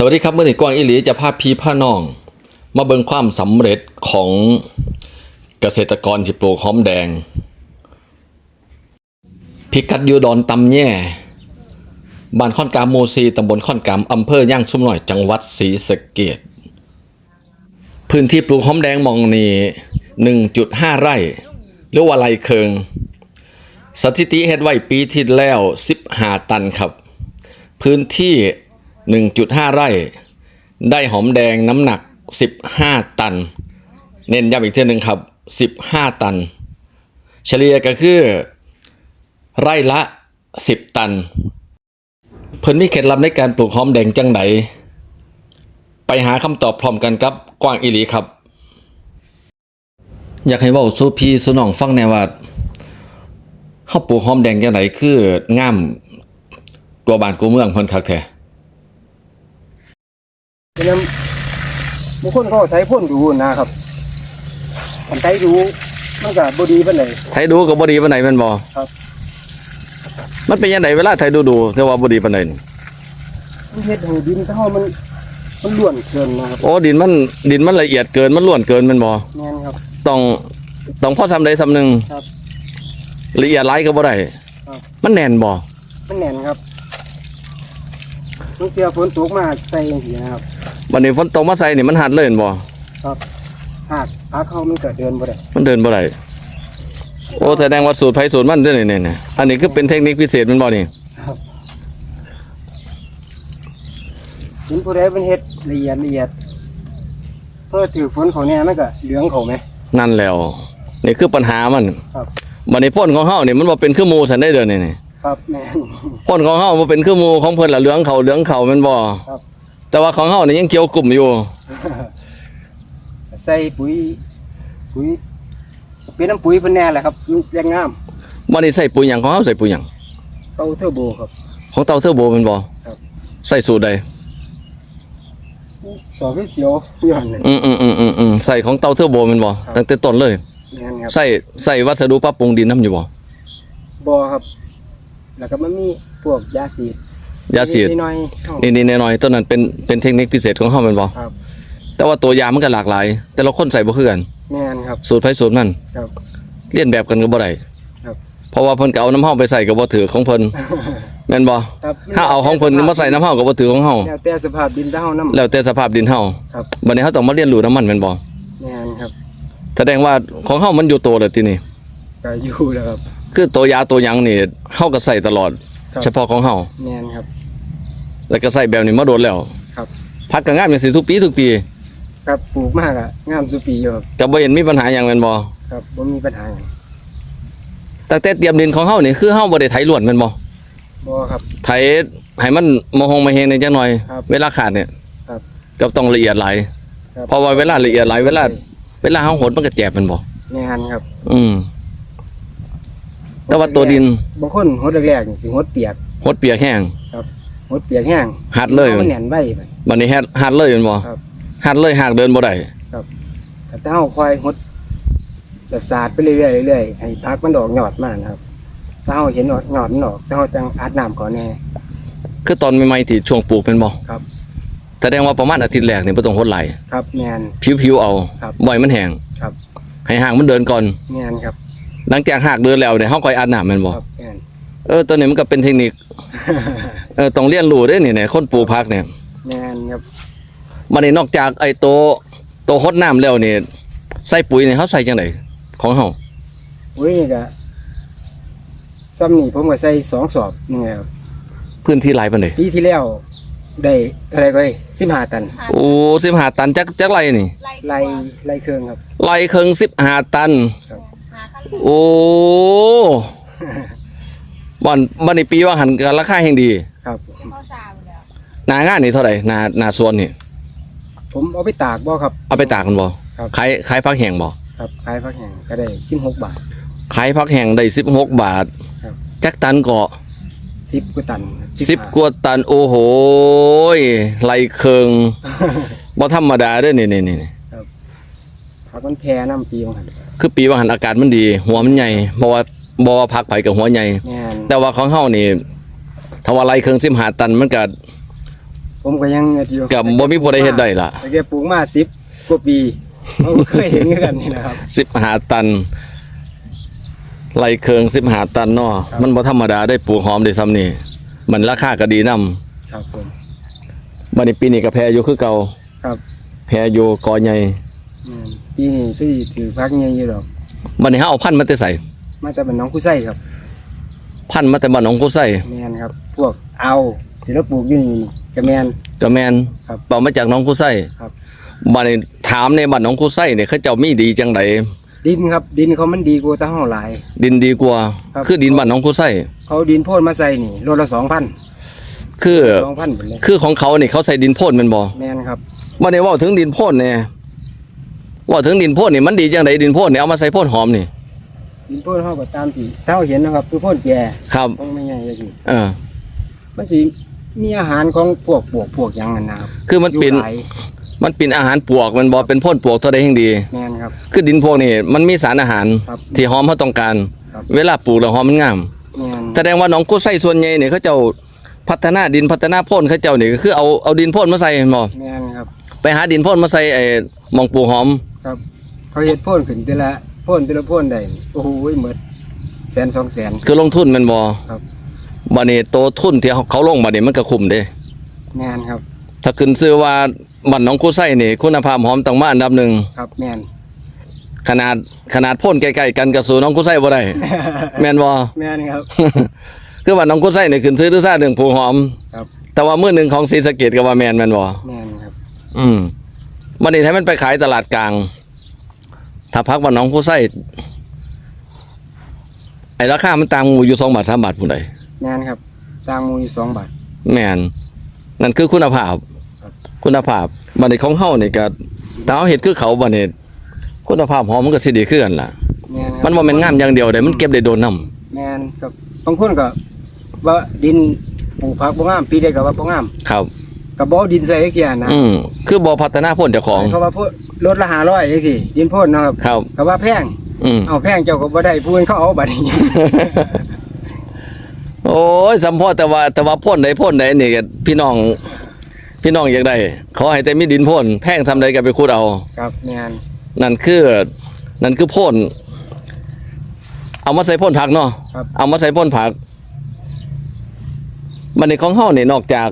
สวัสดีครับเมื่อนี้กวางอิหลีจะพาพี่พาน้อง มาเบิ่งความสำเร็จของเกษตรกรที่ปลูกหอมแดง พิกัดยูดอนตำแย่บ้านค่อนกามโมซีตำบลค่อนกามอำเภอย่างชุ่มหน่อยจังหวัดศรีสะเกดพื้นที่ปลูกหอมแดงมองนี้1.5 ไร่ หรือว่าไรเคิง สถิติเฮ็ดไว้ปีที่แล้ว 15 ตันครับ พื้นที่ 1.5 ไร่ ได้หอมแดงน้ำหนัก 15 ตัน เน้นย้ำอีกเทีหนึ่งครับ 15 ตัน เฉลี่ยก็คือ ไร่ละ 10 ตัน เพิ่นมีเคล็ดลับในการปลูกหอมแดงจังไดไปหาคำตอบพร้อมกันกับกวางอีหลีครับ อยากให้ว้าสู่พี่สู่น้องฟังแนว่าเฮาปลูกหอมแดงจังไดคืองามกว่าบ้านกว่าเมืองเพิ่นคักแท้ เพราะฉะนั้นบางคนเขาใช้พ่นดูนะครับอันใช้ดูมันก็บดีปานไหน ไทยดูก็บ่ดีปานใดแม่นบ่ครับ มันเป็นยังไงเวลาไทยดูดูแต่ว่าบ่ดีปานใดนี่มันเฮ็ดให้ดินเท่ามันมันล้วนเกินนะครับโอ้ดินมันดินมันละเอียดเกินมันล้วนเกินแม่นบ่แม่นครับ ต้องต้องพอซำใดซำหนึงครับละเอียดหลายก็บ่ได้ครับ มันแน่นบ่มันแน่นครับมันเสียฝนตกมาใส่อย่างนี้นะครับ บัดนี้ฝนตกมาใส่นี่มันหัดเลยแม่นบ่ครับหากปลาเขามันก็เดินบ่ได้มันเดินบ่ได้โอ้แสดงว่าสูตรไผสูตรมันเด้อนี่ๆๆอันนี้คือเป็นเทคนิคพิเศษแม่นบ่นี่ครับดินผู้ใดเป็นเฮ็ดละเอียดละเอียดเพื่อถือฝนเขาเนี่ยมันก็เหลืองเขาไหม นั่นแล้ว นี่คือปัญหามันครับบัดนี้พ่นของเฮานี่มันบ่เป็นคือหมู่ซั่นได้เด้อนี่ๆครับแม่น พ่นของเฮาบ่เป็นคือหมู่ของเพิ่นละเหลืองเขาเหลืองเขาแม่นบ่ครับ แต่ว่าของเฮานี่ยังเกี่ยวกลุ่มอยู่ ใส่ปุ๋ยปุ๋ยเป็นน้ำปุ๋ยเพิ่นแน่แหละครับมันยังงามวันนี้ใส่ปุ๋ยหยังของเฮาใส่ปุ๋ยหยังเต้าเทอร์โบครับ ของเตาเทอร์โบแม่นบ่ครับ ใส่สูตรใดสอบเขียวย้อนเลยอืมอืมอืมอืมอืมใส่ของเตาเทอร์โบแม่นบ่ครับตั้งแต่ต้นเลย แม่นครับใส่ใส่วัสดุปรับปรุงดินนํอยู่บ่บ่ครับ แล้วก็มันมีพวกยาสีด ยาสีดนิดๆหน่อยๆเข้านี่ๆหน่อยๆต้นนั้นเป็นเป็นเทคนิคพิเศษของเฮาแม่นบ่ครับ แต่ว่าตัวยามันก็หลากหลาย แต่ละคนใส่บ่คือกัน แม่นครับ สูตรไผสูตรมัน ครับ เลียนแบบกันก็บ่ได้ครับ เพราะว่าเพิ่นก็เอาน้ำเฮาไปใส่ก็บ่ถือของเพิ่นแม่นบ่ครับถ้าเอาของเพิ่นมาใส่น้ำเฮาก็บ่ถือของเฮาแล้วแต่สภาพดินเท่าน้ำ แล้วแต่สภาพดินเฮาครับ บัดนี้เฮาต้องมาเรียนรู้น้ำมันแม่นบ่แม่นครับแสดงว่าของเฮามันอยู่โตแล้วทีนี้ ก็อยู่แล้วครับ คือตัวยาตัวหยังนี่เฮาก็ใส่ตลอด ครับ เฉพาะของเฮาแม่นครับ แล้วก็ใส่แบบนี้มาโดนแล้วครับ พักก็งามจังซี่ทุกปีทุกปีครับปลูกมากอะงามสุปีอยู่ครับก็บ่เห็นมีปัญหาหยังแม่นบ่ครับบ่มีปัญหาหยังแต่แต่เตรียมดินของเฮานี่คือเฮาบ่ได้ไถล้วนแม่นบ่บ่ครับ ไถให้มันมหงมาเฮงในจักหน่อย ครับเวลาขาดเนี่ยครับก็ต้องละเอียดหลายครับ เพราะว่าเวลาละเอียดหลายเวลาเวลาเฮาหดมันก็แจบแม่นบ่แม่นครับอืม แต่ว่าตัวดินบางคนหดแรกๆนี่สิหดเปียก หดเปียกแห้ง หดเปียกแห้งหัดเลยมันแหน่นไว้ไปบัดนี้หัดหัดเลยแม่นบ่ครับ หัดเลยหักเดินบ่ได้แต่ถ้าเราคอยหดจะสาดไปเรื่อยๆเรื่อยๆให้พักมันดอกหยอดมากนะครับ ถ้าเราเห็นหยอดหยอดมันออกถ้าเราจังอาดน้ำก่อนแน่ คือตอนใหม่ๆที่ช่วงปลูกเป็นบ่ครับ แสดงว่าประมาณอาทิตย์แรกนี่บ่ต้องหดไหลครับแมน ผิวๆเอาครับบ่อยมันแห้งครับ ให้ห่างมันเดินก่อน แมนครับ หลังจากหากเดินแล้วเนี่ยเฮาค่อยอาบน้ำแม่นบ่ครับแมน เออตัวนี้มันก็เป็นเทคนิค เออต้องเรียนรู้เด้นี่เนี่ยคนปลูกผักเนี่ยแมนครับมันนี่นอกจากไอ้โตโตหดน้ำแล้วนี่ใส่ปุ๋ยนี่เฮาใส่จังไดของเฮาอุ้ยนี่ก็ซ้ำนี่ผมก็ใส่สองสอบนี่ไงครับพื้นที่หลายปานใดปีที่แล้วได้อะไรก็สิบห้าตันโอ้15ตันจักจักไรนี่ไล่ไล่เครื่องครับไรเครึ่ง15ตันหาขั้นโอ้บ่อนบ่นี่ปีว่าหันกันราคาแห่งดี หนางานนี่เท่าไหร่หนาหนาสวนนี่ผมเอาไปตากบ่ครับ เอาไปตากกันบ่ครับ ขายขายผักแห้งบ่ครับขายพักแห้งก็ได้สิบหกบาท ขายผักแห้งได้16บาทครับ จักตันก็สิบกว่าตัน10กว่าตันโอ้โหยไหลเคิงบ่ธรรมดาเด้อนี่นี่นี่พักมันแพ้น้ำปีของหันคือปีว่าหันอากาศมันดี หัวมันใหญ่บ่ว่าบ่ว่าผักไผกับหัวใหญ่ แมนแต่ว่าของเฮานี่ถ้าว่าไหลเคิง15ตันมันก็ ผมผมก็ยังเงิดอยู่กับบ่มีผู้ใดเฮ็ดได้ล่ะแต่แกปลูกมา10กว่าปีผมก็เคยเห็นคือกันนี่นะครับ สิบหาตันไรเคืองสิบหาตันเนาะครับมันบ่ธรรมดาได้ปลูกหอมได้ซ้ำนี่มันราคาก็ดีนํครับผมบัดนี้ปีนี้ก็แพอยู่คือเก่าครับ แพอยู่กอใหญ่อืมปีนี้พี่ถือพักเงี้ยอยู่ดอกบัดนี้เฮาเอาพันธุ์มาแต่ใส่มาแต่เป็นน้องกู้ไส้ครับ พันธุ์มาแต่บ้านหนองกุไส้แมนครับ พวกเอาที่เราปลูกอยู่นี่ กระแมนก็แม่นครับเป่ามาจากหนองกุไส้ครับ บัดนี้ถามในบ้านหนองกุไส้เนี่ยเขาเจ้ามีดีจังไดดินครับ ดินเขามันดีกว่าแตะห้าหลาย ดินดีกว่า ครับ คือดินบ้านหนองกุไส้เขาดินโพ่นมาใส่นี่โลละสองพันคือสองพันหมดเลยคือของเขานี่เขาใส่ดินโพ่นแม่นบ่แมนครับบัดนี้เว้าถึงดินโพ่นเนี่ยเว่าถึงดินโพ่นนี่มันดีจังไดดินโพ่นนี่เอามาใส่โพ่นหอมนี่ดินโพ่นเขาก็ตามที่ถ้าเราเห็นนะครับคือโพ่นแก่ครับ คงไม่ใหญ่เลยสิเออมันสิ มีอาหารของพวกปวกพวกหยังนั่นนะครับคือมันเป็น อยู่หลายมันเป็นอาหารปลวกมันบ่เป็นพ่นปลวกเท่าใดแห่งดี แมนครับ คือดินพวกนี่มันมีสารอาหารครับที่หอมเขาต้องการ ครับ เวลาปลูกแล้วหอมมันงาม แมนแสดงว่าหนองกุไส้ส่วนใหญ่เนี่ยเขาเจ้าพัฒนาดินพัฒนาโพ่นเขาเจ้านี่ก็คือเอาเอาดินโพ่นมาใส่แม่นบ่แมนครับ ไปหาดินโพ่นมาใส่ไอ้หมองปลูกหอม ครับ เขาเห็ดโพ่นขึ้นแต่ละโพ่นแต่ละโพ่นได้โอ้โหหมดแสนสองแสน คือลงทุนแมันบ่ครับ บัดนี้โตทุนที่เขาเขาลงบัดนี้มันก็คุ้มเด้ แมนครับ ถ้าขึ้นชื่อว่าบ้านหนองกุไส้นี่ คุณภาพหอมต้องมาอันดับหนึ่งครับแมนขนาดขนาดพ่นใกล้ๆกันกับสู่หน้องกุไส้บ่ได้ แม่นบ่ แมนครับ คือว่าหน้องกุไส้นี่ขึ้นชื่อทื่อซ่าเรื่องปลูกหอม ครับ แต่ว่ามื้อหนึงของศรีสะเกษก็ว่าแม่นแม่นบ่ แมนครับ อืมบัดนี้ถ้ามันไปขายตลาดกลาง ถ้าพักบ้านหนองกุไส้ไอ้ราคามันต่างหมู่อยู่2บาท3บาทพุ่นใด แมนครับตางหมูอยู่สองบาท แม่นนั่นคือคุณภาพ ครับ คุณภาพบัดนี้ของเฮานี่ก็ถ้าเฮาเฮ็ดคือเขาบัดนี้คุณภาพหอมมันก็สิดีขึ้นล่ะ แมนครับมันบ่แม่นงามอย่างเดียวเด้มันเก็บได้โดนนํแมนครับบางคนก็ว่าดินปลูกผักบ่งาม ปีใดก็ว่าบ่งามครับ ก็บ่เอาดินใส่เกียนะอืมคือบ่พัฒนาพ้นเจ้าของ เขาว่าพวกรถละ500จังซี่ดินโพ่นเนาะครับครับ ก็ว่าแพง อืม เอาแพงเจ้าก็บ่ได้ผู้อื่นเขาเอาบัดนี้ โอ้ยสัมพอแต่ว่าแต่ว่าพ่นใดพ่นใดนี่ก็พี่น้อง พี่น้องอยากได้ขอให้แต่มีดินพ่นแพงทำใดก็ไปขุดเอา ครับแมนนั่นคือนั่นคือพ่นเอามาใส่พ่นผักเนาะครับเอามาใส่พ่นผัก มันในของเฮานี่นอกจาก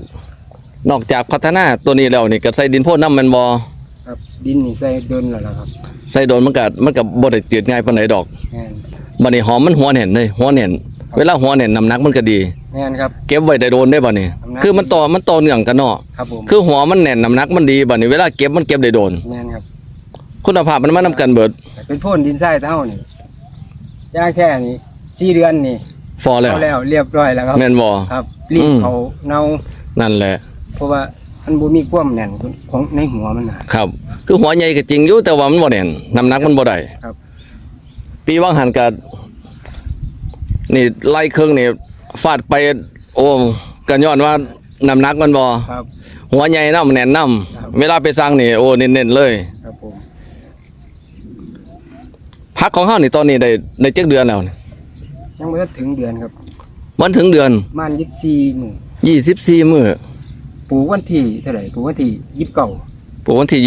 นอกจากพัฒนาตัวนี้แล้วนี่ก็ใส่ดินพ่นน้ำมันบ่ครับดินนี่ใส่ดนแล้วล่ะครับใส่โดนมันก็มันก็บ่ได้จืดง่ายปานใดดอกแมนบัดนี้หอมมันหัวแน่นเลยหัวแน่น เวลาหัวแน่นน้ำหนักมันก็ดี แมนครับ เก็บไว้ได้โดนได้บ่นี่น้ำหนัก คือมันต่อมันต่อเนื่องกันเนาะครับผมคือหัวมันแน่นน้ำหนักมันดีบัดนี้เวลาเก็บมันเก็บได้โดน แมนครับคุณภาพมันมานํกันเบิดแต่เป็นพ่นดินทรายเท่านี่ย่างแค่นี้สี่เดือนนี่ฟอแล้ว เอาแล้วเรียบร้อยแล้วครับแม่นบ่ ครับรีบอืม เขาเนานั่นแหละ เพราะว่ามันบ่มีความแน่นของในหัวมันนะครับ คือหัวใหญ่ก็จริงอยู่แต่ว่ามันบ่แน่นน้ำหนักมันบ่ได้ครับ ปีว่างหันก็ นี่ไล่เครื่องนี่ฟาดไป โอ้ก็ย้อนว่าน้ำหนักมันบ่ครับ หัวใหญ่น้ำแน่นน้ครับำเวลาไปสร้างนี่โอ้เน้นๆเลยครับผมพักของเฮานี่ตอนนี้ได้ได้จักเดือนแล้วนี่ยังไม่ถึงเดือนครับ มันถึงเดือนประมันยี่สี่หมื่น24มื้อปลูกวันที่เท่าไหร่ปลูกวันที่ยี่สิบเก้าปลูกวันที่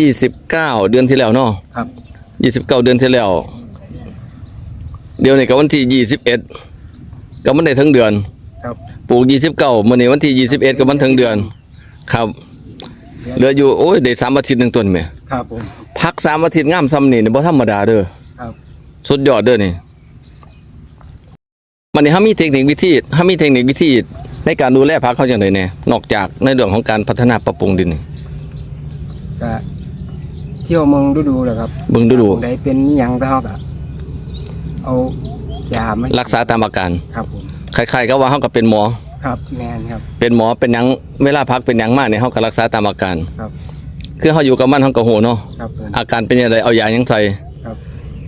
29 29เดือนที่แล้วเนาะครับ29เดือนที่แล้ว เดี๋ยวนี้ก็วันที่21ก็มันได้ทั้งเดือนครับ ปลูก29มื้อนี้วันที่21ก็มันทั้งเดือน ครับเหลืออยู่โอ้ยได้สามอาทิตย์หนึงต้นแหม่ครับผมพักสามอาทิตย์งามซ้ำนี่นี่บ่ธรรมดาเด้อครับสุดยอดเด้อนี่มันนี่เฮามีเทคนิควิธีเฮามีเทคนิควิธีในการดูแลผักเขาจังไดแน่นอกจากในเรื่องของการพัฒนาปรับปรุงดินนี่ก็เที่ยวเมืองดูดูๆแหละครับเบิ่งดูดูได้เป็นอิหยังก็เฮาก็ เอายาไหมรักษาตามอาการครับผมคล้ายๆก็ว่าเฮาก็เป็นหมอ ครับแมนครับ เป็นหมอเป็นหยังเวลาพักเป็นหยังมากเนี่ยเฮาก็รักษาตามอาการครับ คือเฮาอยู่กับมันเฮาก็ฮู้เนาะครับผม อาการเป็นยังไงเอายาหยังใส่ครับ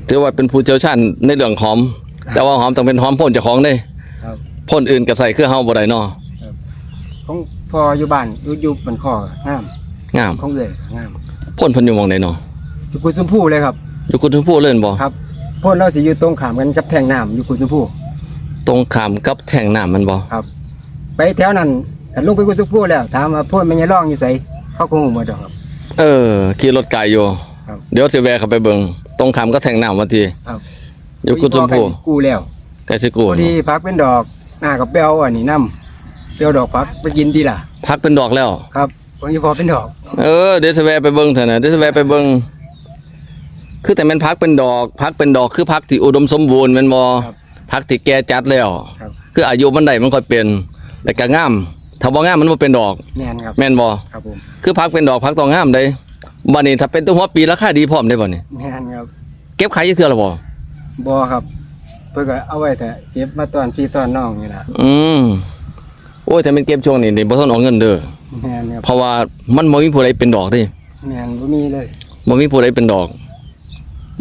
ถือว่าเป็นผู้เชี่ยวชาญในเรื่องหอมแต่ว่าหอมต้องเป็นหอมพ่นเจ้าของเด้ครับ พ่นอื่นก็ใส่คือเฮาบ่ได้เนาะของพออยู่บ้านอยู่อยู่บนคองามงามของเอื้อยงามพ่นเพิ่นอยู่หม่องใดเนาะอยู่กุดชมพู่เลยครับ อยู่คุณชมพู่เล่นบ่ครับ พ่นเราสิอยู่ตรงขามกันกับแทงน้ำอยู่กุดชมพู่ตรงข้ามกับแท่งน้ำมันบ่ครับ ไปแถวนั้นกันลงไปกุศลพูดแล้ว ถามว่าพ่นมันยังร้องอยู่ไสเขาคงหูหมดดอกครับ เออขี่รถไกลอยู่ ครับ เดี๋ยวสิแวะเข้าไปเบิ่งตรงคำก็แทงน้ำมาทีครับเดี๋ยวกูชมพู่กูแล้วใกล้สิกูพอดีพักเป็นดอกหน้ากับเปรี้ยวอันนี้น้ำเปรี้ยวดอกพักไปกินดีล่ะพักเป็นดอกแล้ว ครับผมจะพอเป็นดอก เออเดี๋ยวสิแวะไปเบิ่งเถอะนะเดี๋ยวสิแวะไปเบิ่ง คือแต่แมันพักเป็นดอกพักเป็นดอกคือพักที่อุดมสมบูรณ์แม่นบ่พักที่แก่จัดแล้ว ครับ คืออายุมันได้มันค่อยเป็นแต่ก็งามถ้าบ่งามมันบ่เป็นดอกแม่นครับแม่นบ่ครับผมคือพักเป็นดอกพักต้องงามได้บัดนี้ถ้าเป็นตัวหัวปีราคาดีพร้อมได้บ่นี่แม่นครับเก็บขายจักเทื่อละบ่บอครับ เพื่อก็เอาไว้แต่เก็บมาตอนพี่ตอนน้องนี่ล่ะอืมโอ้ยแต่มันเก็บช่วงนี้นี่บ่ต้องเอาเงินเด้อแม่นครับเพราะว่ามันบ่มีผู้ใดเป็นดอกเดิแม่นบ่มีเลยบ่มีผู้ใดเป็นดอก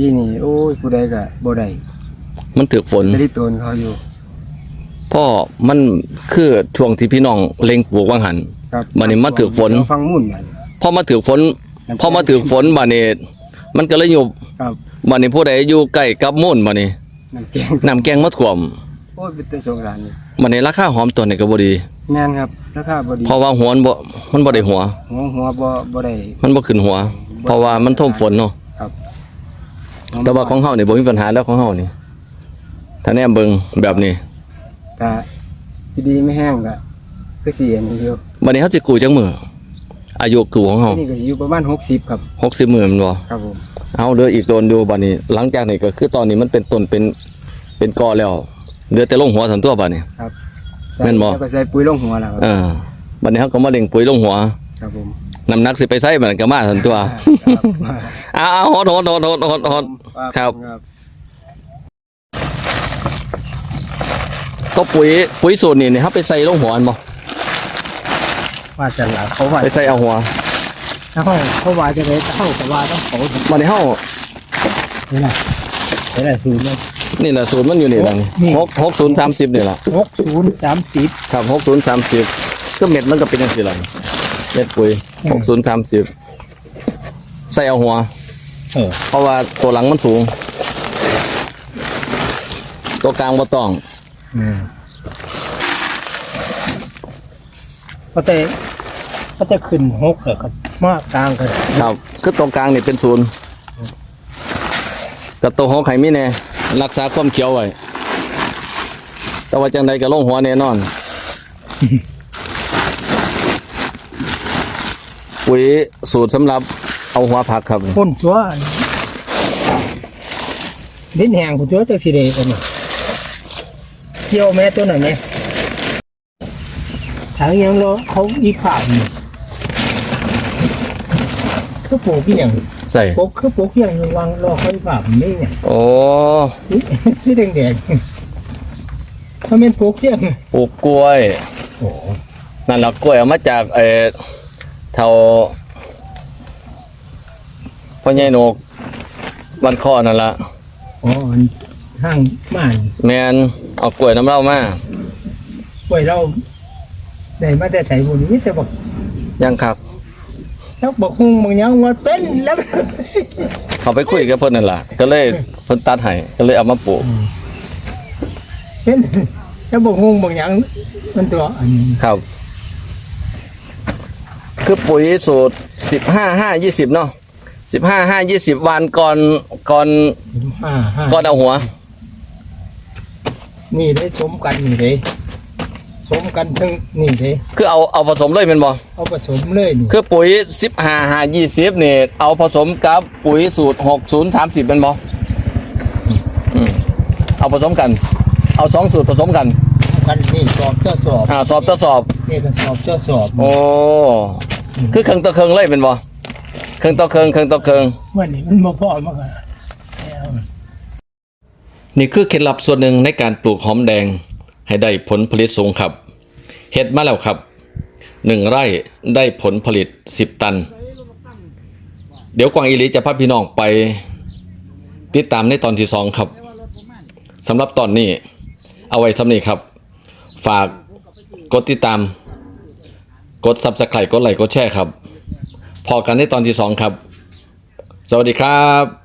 ปีนี้โอ้ยผู้ใดก็บ่ได้มันถึกฝน จะได้ตนเขาอยู่ พ่อมันคือช่วงที่พี่น้องเล็งปลูกว่างหัน ครับบัดนี้มาถึกฝนฟังมุ่นบัดนี้พอมาถึกฝนพอมาถึกฝนบัดนี้มันก็เลยหยุบครับบัดนี้ผู้ใดอยู่ใกล้กับมุ่นบัดนี้น้ำแกงน้ำแกงมาท่วมโอ้ยเป็นแต่สงสารนี่บัดนี้ราคาหอมตัวนี้ก็บ่ดีแม่นครับราคาบ่ดีเพราะว่าหัวมันบ่มันบ่ได้หัว หัวหัวบ่บ่ได้มันบ่ขึ้นหัว เพราะว่ามันท่วมฝนเนาะครับ แต่ว่าของเฮานี่บ่มีปัญหาแล้วของเฮานี่ถ้าแนมเบิ่งแบบนี้ถ้าที่ดีไม่แห้งก็คือสิอันนี้อยู่บัดนี้เฮาสิกู้จังมื้ออายุกู้ของเฮานี่ก็สิอยู่ประมาณ60ครับ60มื้อแม่นบ่ครับผมเอาเหลืออีกโดนอยู่บัดนี้ หลังจากนี้ก็คือตอนนี้มันเป็นต้นเป็นเป็นกอแล้วเหลือแต่ลงหัวสันตัวบัดนี้ครับแม่นบ่แล้วก็ใส่ปุ๋ยลงหัวแล้วครับเออบัดนี้เฮาก็มาเล็งปุ๋ยลงหัวครับผม น้ำหนักสิไปใส่บัดนั้นก็มาสันตัวเอาเอาโหดโหดโหดโหดโหดโหดครับครับก็ปุ๋ยปุ๋ยสูตรนี่นี่เฮาไปใส่ลงหัวอันบ่ว่าจะหลับเขาว่าไปใส่เอาหัวถ้าเขาเขาว่าจะได้เข้าแต่ว่าต้องเขาบัดนี้เฮานี่นะนี่แหละศูนย์เลยนี่แหละสูตรมันอยู่นี่ล่ะนี่นี่หกหกศูนย์สามสิบนี่ล่ะหกศูนย์สามสิบครับหกศูนย์สามสิบก็เม็ดมันก็เป็นจังซี่ล่ะ เม็ดปุ๋ยอืมหกศูนย์สามสิบใส่เอาหัวเออเพราะว่าตัวหลังมันสูง ตัวกลางบ่ต้องอืมก็แต่ก็จะขึ้นหกเลยครับมากกลางกันครับคือตัวกลางนี่เป็นศูนย์กับตัวหัวไข่มีแน่รักษาความเขียวไว้แต่ว่าจังใดก็ลงหัวแน่นอน ปุ๋ยสูตรสำหรับเอาหัวผักครับพ่นตัวลิ้นแหงคุณตัวจะสีเดกันนี่เกี่ยวแม่ตัวไหนแม่ทางยังรอเขาอีข่าวนี่คือปลูกที่อย่างใส่ปลูกคือปลูกอย่างวางรอเขาอีข่าวนี่เนี่ยโอ้สีแดงแดงๆถ้าเป็นปลูกอย่างปลูกกล้วยโอ้นั่นแหละกล้วยเอามาจากเออ แถวพ่อใหญ่นกบ้านข้อนั่นละอ๋อมันห้างม่านแมนเอากล้วยน้ำเล่ามาไว้เราได้มาแต่ใส่บุญนี่แต่บอกยังครับแล้วบอกคงบางอย่างว่าเป็นแล้วเขาไปคุยกับเพิ่นนั่นล่ะ ก็เลยเพิ่นตัดให้ก็เลยเอามาปลูกเป็นแล้วบอกคงบางอย่างมันตัวอันนี้ครับ คือปุ๋ยสูตรสิบห้าห้ายี่สิบเนาะสิบห้าห้ายี่สิบวันก่อนก่อนห้าห้าก่อนเอาหัว นี่ได้สมกันนี่เลยสมกันทั้งนี่เลยคือเอาเอาผสมเลยเป็นบ่เอาผสมเลยนี่คือปุ๋ยสิบห้าห้ายี่สิบนี่เอาผสมกับปุ๋ยสูตรหกศูนย์สามสิบเป็นบ่อืมเอาผสมกัน เอาสองสูตรผสมกันกันนี่สอบเจ้าสอบอ่าสอบทดสอบนี่ก็สอบเจ้าสอบโอ้ คือเครื่องต่อเครื่องเลยเป็นบ่เครื่องต่อเครื่องเครื่องต่อเครื่องวันนี้มันบ่พอมากอะนี่คือเคล็ดลับส่วนหนึ่งในการปลูกหอมแดง ให้ได้ผลผลิตสูงครับเฮ็ดมาแล้วครับหนึ่งไร่ได้ผลผลิตสิบตัน เดี๋ยวกวางอีหลีจะพาพี่น้องไป ติดตามในตอนที่สองครับสำหรับตอนนี้ เอาไว้สำนี้ครับ ฝากกดติดตาม กด subscribe กดไลค์กดแชร์ครับ พอกันในตอนที่สองครับ สวัสดีครับ